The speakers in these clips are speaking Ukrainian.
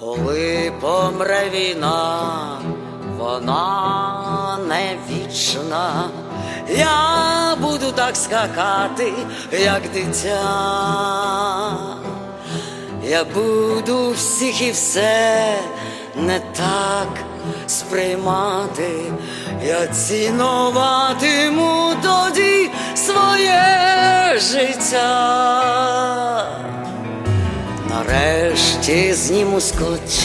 але війна, вона не вічна. Я буду так скакати, як дитя. Я буду всіх і все не так сприймати, я цінуватиму тоді своє життя. Нарешті зніму скотч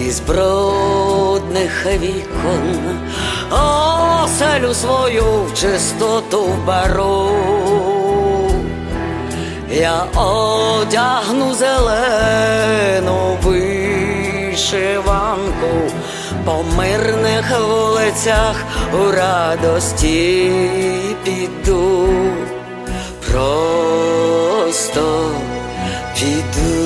із брудних вікон, оселю свою в чистоту вберу. Я одягну зелену вишиванку по мирних вулицях у радості піду, просто піду.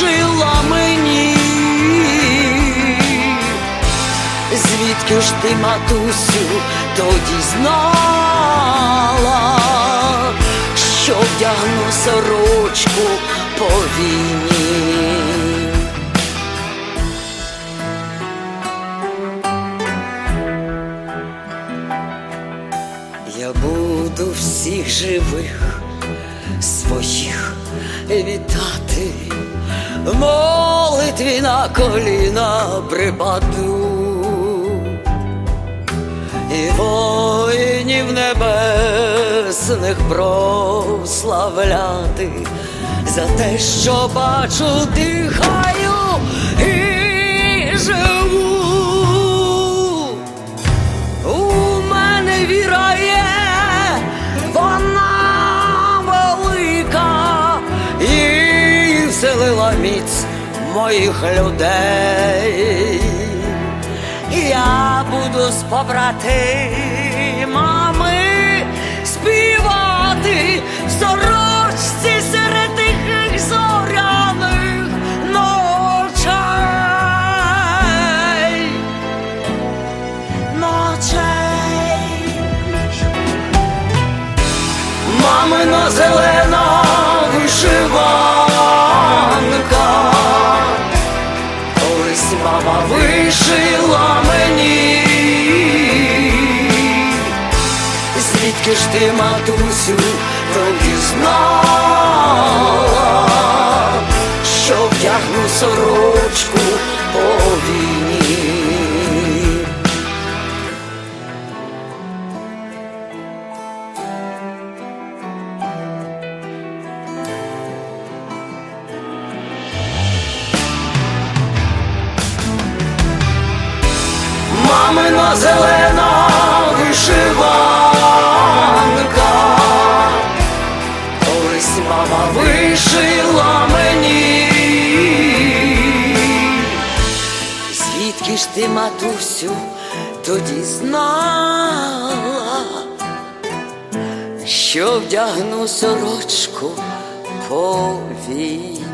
Вишила мені. Звідки ж ти, матусю, тоді знала, що вдягну сорочку по війні? Я буду всіх живих своїх вітати, молитві на коліна припаду, і воїнів небесних прославляти за те, що бачу, дихаю і живу. Міць моїх людей. Я буду з побратимами співати в сорочці серед тихих зоряних ночей ночей. Мамина зелена мама вишила мені. Звідки ж ти, матусю, тоді знала, що вдягну сорочку по зелена вишиванка, колись мама вишила мені. Звідки ж ти, матусю, тоді знала, що вдягну сорочку по війні?